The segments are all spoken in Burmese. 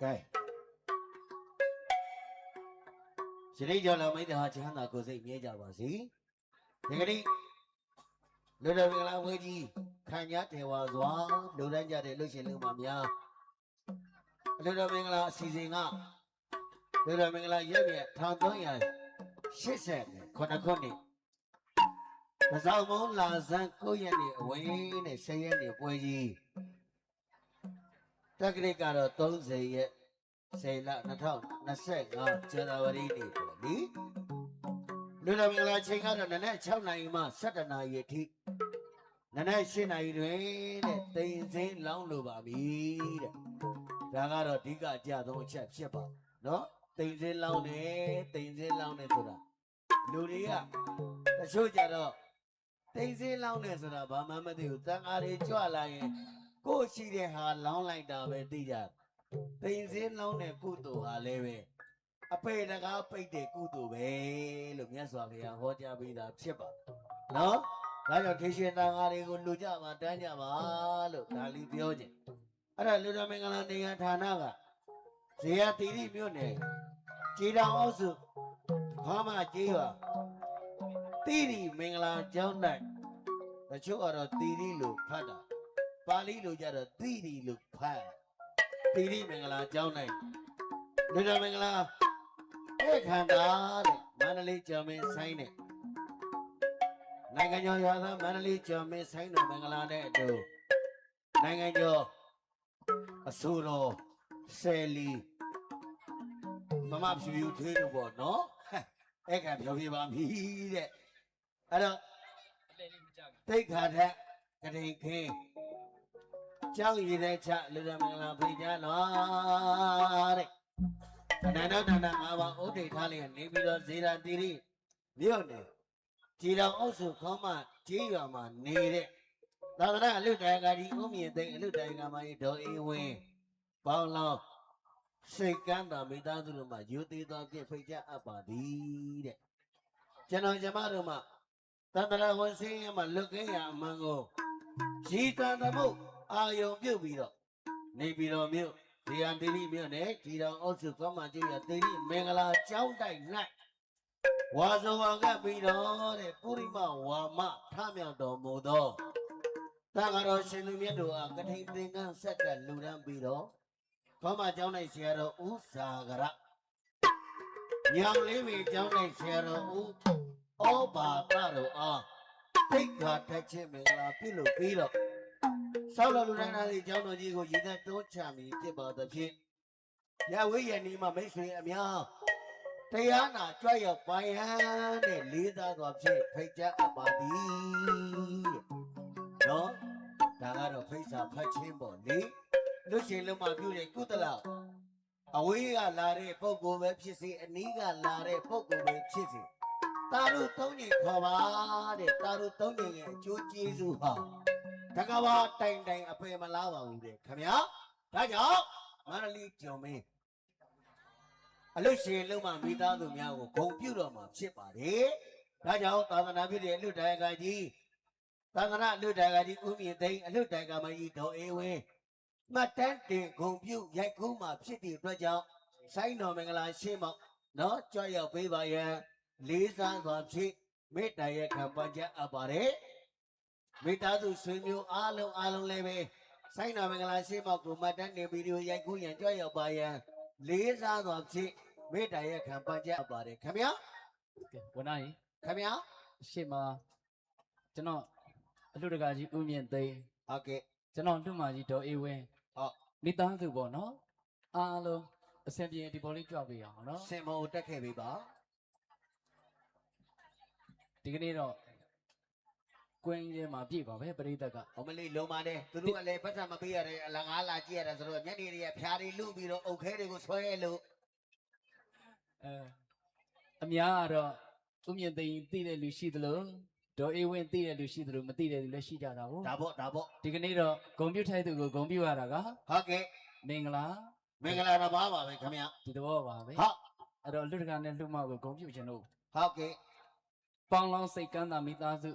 ကဲယနေ့ကြောင့်လည်းမိတ္တဟာချမ်းသာကိုယ်စိတ်မြဲကြပါစေဒီကနေ့လူတော်မင်္ဂလာဝေးကြီးခံရတေဝါစွာလူတိုင်းကြတဲ့လူရှင်လူမများလူတော်မင်္ဂလာအစီအစဉ်ကလူတော်မင်္ဂလာရက်ရက်1380ခုနှစ်ခုနှစ်မဆောင်မုံလာဇန်9ရက်နေ့အဝင်းနဲ့10ရက်နေ့ပွဲကြီး တက္ကရာကတော့30ရက်10လ2025ဇန်နဝါရီနေ့ပေါ့လေလူတော်မင်္ဂလာချိန်ကတော့နနက်6နာရီမှ7နာရီအထိနနက်8နာရီတွင်တဲ့တိမ်စင်းလောင်းလိုပါပြီတဲ့ဒါကတော့အဓိကအကြဆုံးအချက်ဖြစ်ပါနော်တိမ်စင်းလောင်းတယ်တိမ်စင်းလောင်းတယ်ဆိုတာလူတွေကတချို့ကြတော့တိမ်စင်းလောင်းတယ်ဆိုတာဘာမှမသိဘူးတန်ဃာတွေကြွလာရင် ကိုယ်ရှိတဲ့ဟာလောင်းလိုက်တာပဲသိကြတိမ်စင်းလောင်းတဲ့ကုသိုလ်ဟာလည်းပဲအပေတကားပိတ်တဲ့ကုသိုလ်ပဲလို့မြတ်စွာဘုရားဟောကြားပေးတာဖြစ်ပါနော်ဒါကြောင့်ထေရှင်တန်ဃာတွေကိုလူကြပါတန်းကြပါလို့ဒါလေးပြောခြင်းအဲ့ဒါလူတော်မင်္ဂလာနေရဌာနကဇေယတိရိမြို့နယ်ခြေတော်အုပ်စုခေါမကြီးပါတိရိမင်္ဂလာကျောင်း၌တချို့ကတော့တိရိလို့ဖတ်တာ ပါဠိလိုကြတော့သီရီလို့ဖတ်သီရိမင်္ဂလာကျောင်းနိုင်လူတော်မင်္ဂလာဧခန္တာတဲ့မန္တလေးကျော်မင်းဆိုင်တဲ့နိုင်ငံကျော်ရွာသားမန္တလေးကျော်မင်းဆိုင်တော်မင်္ဂလာတဲ့အတူနိုင်ငံကျော်အစိုးတော်ဆယ်လီမမဖြူဖြူသေးလို့ပေါ့နော်ဟဲ့ဧကန်ပြောပြပါမည်တဲ့အဲ့တော့တိတ်ခါထက်ကတိန်ခင်း ကျောင်းရည်တဲ့ချလူရမင်္ဂလာဖိတ်ကြားတော်တဲ့အနန္တတန္တငါးပါးဥဒိဋ္ဌာလျက်နေပြီးတော့ဇေရတိရိမြို့နယ်ကြည်တော်အုပ်စုခေါမကြီးရွာမှာနေတဲ့သာသနာအလူတိုင်ကာကြီးဥမြင့်သိန်းအလူတိုင်ကာမကြီးဒေါ်အေးဝင်းပေါင်းလောင်းစိတ်ကမ်းသာမိသားစုတို့မှယူသေးသောဖြင့်ဖိတ်ကြားအပ်ပါသည်တဲ့ကျွန်တော်ကျမတို့မှသန္တရာဝန်စင်းရမှာလွတ်ကင်းရအမှန်ကိုရည်တန်သမှု အာယုံပြုတ်ပြီးတော့နေပြည်တော်မြို့ဒီယန်တိရိမြို့နဲ့ဒီတော်အုပ်စုကောမကြီးရတိရိမင်္ဂလာကျောင်းတိုက်၌ဝါဇဝံကပြီးတော့တဲ့ပုရိမဝါမထမြောက်တော်မူသောတန်ဃာတော်ရှင်လူမြတ်တို့အားကထိန်သင်္ကန်းဆက်ကလူရန်ပြီးတော့ကောမကျောင်း၌ဆရာတော်ဥဇာကရညောင်လေးပင်ကျောင်း၌ဆရာတော်ဥဩဘာတတော်အားသိက္ခာတက်ခြင်းမင်္ဂလာပြုလုပ်ပြီးတော့ ဆောက်တော်လူတိုင်းသားတွေကျောင်းတော်ကြီးကိုရည်သက်တွန်းချမိဖြစ်ပါသဖြင့်ရဝေးရနီမှာမိတ်ဆွေအများတရားနာကြွရောက်ပိုင်ဟန်နဲ့လေးစားစွာဖြင့်ဖိတ်ကြားအပ်ပါသည်နော်ဒါကတော့ဖိတ်စာဖတ်ခြင်းပေါ့လေလူရှင်လုံးမပြုတဲ့ကုသလအဝေးကလာတဲ့ပုဂ္ဂိုလ်ပဲဖြစ်စေအနီးကလာတဲ့ပုဂ္ဂိုလ်ပဲဖြစ်စေ တာတို့သုံးညင်ခေါ်ပါတဲ့တာတို့သုံးညင်ရဲ့အကျိုးကျေးဇူးဟာတကဘာတိုင်တိုင်အဖေမလားပါဘူးတဲ့ခမညာဒါကြောင့်မန္တလေးကျော်မင်းအလုရှင်လုံးမမိသားစုများကိုဂုံပြုတော်မှာဖြစ်ပါတယ်ဒါကြောင့်သာသနာဖြစ်တဲ့အလုတိုင်ကကြီးသာသနာအလုတိုင်ကကြီးဦးမြင့်သိန်းအလုတိုင်ကမကြီးဒေါ်အေးဝင်းမှတ်တမ်းတင်ဂုံပြုရိုက်ခုံးမှာဖြစ်တဲ့အတွက်ကြောင့်ဆိုင်းတော်မင်္ဂလာရှင်းမောက်နော်ကြွရောက်ပေးပါရန် လေးစားစွာဖြင့်မေတ္တာရဲ့ခံပန်းချက်အပ်ပါတယ်မိသားစုဆွေမျိုးအားလုံးအားလုံးလည်းပဲစိုင်းတော်မင်္ဂလာရှေ့မောက်ကိုမှတ်တမ်းနေဗီဒီယိုရိုက်ကူးရန်ကြွရောက်ပါရန်လေးစားစွာဖြင့်မေတ္တာရဲ့ခံပန်းချက်အပ်ပါတယ်ခင်ဗျာကဲဝန်နာရင်ခင်ဗျာအရှိမကျွန်တော်အလူတကာကြီးဦးမြင့်သိန်းဟုတ်ကဲ့ကျွန်တော်လူမကြီးဒေါ်အေးဝင်းဟုတ်မိသားစုပေါ့နော်အားလုံးအဆင်ပြေဒီပေါ်လေးကြွပေးအောင်နော်စင်မောတက်ခဲ့ပြီပါ ဒီကနေ့တော့ကွင်းရဲမှာပြည့်ပါပဲပရိသတ်ကအမလေးလုံးပါတယ်သူတို့ကလည်းပတ်စံမပေးရတယ်အလကားလာကြည့်ရတယ်ဆိုတော့ညနေတွေကဖြားတွေလူပြီးတော့အုတ်ခဲတွေကိုဆွဲလို့အဲအများကတော့ဦးမြင့်သိန်းသိတဲ့လူရှိသလိုဒေါ်အေးဝင်းသိတဲ့လူရှိသလိုမသိတဲ့လူလည်းရှိကြတာဟုတ်ဒါပေါ့ဒါပေါ့ဒီကနေ့တော့ဂုံပြုတ်ထိုက်သူကိုဂုံပြုတ်ရတာကဟုတ်ကဲ့မင်္ဂလာမင်္ဂလာတစ်ပါးပါပဲခင်ဗျာဒီသဘောပါပဲဟုတ်အဲ့တော့လူတကာနဲ့လူမကိုဂုံပြုတ်ခြင်းတို့ဟုတ်ကဲ့ ပေါင်းလောင်းစိတ်ကမ်းသာမိသားစု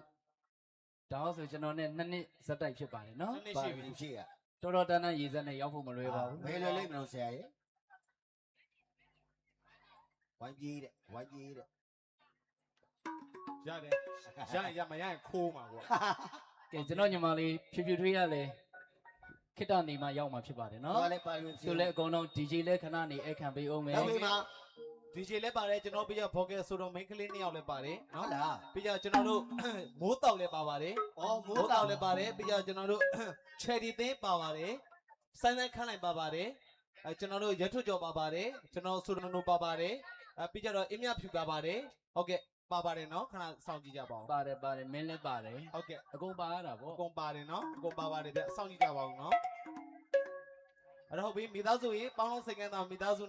ဒါအောင်ဆိုကျွန်တော်နဲ့နှစ်နှစ်ဇက်တိုက်ဖြစ်ပါတယ်နော်နှစ်ရှိပြီဖြစ်ရတော်တော်တန်တန်ရည်စက်နဲ့ရောက်ဖို့မလွယ်ပါဘူးဘယ်လိုလိမ့်မလို့ဆရာရဲ့ဝိုင်းပြေးတဲ့ဝိုင်းပြေးတဲ့ရတယ်ရရင်ရမရရင်ခိုးမှာကွာကဲကျွန်တော်ညီမလေးဖြူဖြူထွေးရလဲခိတ္တနေမှာရောက်မှာဖြစ်ပါတယ်နော်ဘာလဲပါရင်သူလည်းအကုန်လုံး DJ လဲခဏနေအခန့်ပေးအောင်မယ်နောက်ပြီးမှ ဒီဂျေလည်းပါတယ်ကျွန်တော်ပြရဘော့ကက်ဆိုတော့ main ကလေးနှစ်ယောက်လည်းပါတယ်ဟုနော်တ်လားပြီးကြကျွန်တော်တို့မိုးတောက်လည်းပါပါတယ်ဩမိုးမိုးတောတောက်က်လည်းပါတယ်ပြီးကြကျွန်တော်တို့ cherry သင်းပါပါတယ်ဆိုင်းဆိုင်းခန့်လိုက်ပါပါတယ်အဲကျွန်တော်တို့ရထွတ်ကြော်ပါပါတယ်ကျွန်တော်ဆိုဒနိုပါပါတယ်အဲပြီးကြတော့အင်းမြဖြူပါပါတယ်ဟုတ်ကဲ့ပါပါတယ်နော်ခဏစောင့်ကြည့်ကြပါဦးပါတယ်ပါတယ်မင်းလည်းပါတယ်ဟုတ်ကဲ့အကုန်ပါရတာဗောအကုန်ပါတယ်နော်အကုန်ပါပါတယ်ဗျစောင့်ကြည့်ကြပါဦးနော်အဲ့တော့ဟုတ်ပြီမိသားစုရေပေါင်းလုံးစိတ်ကန်းသားမိသားစု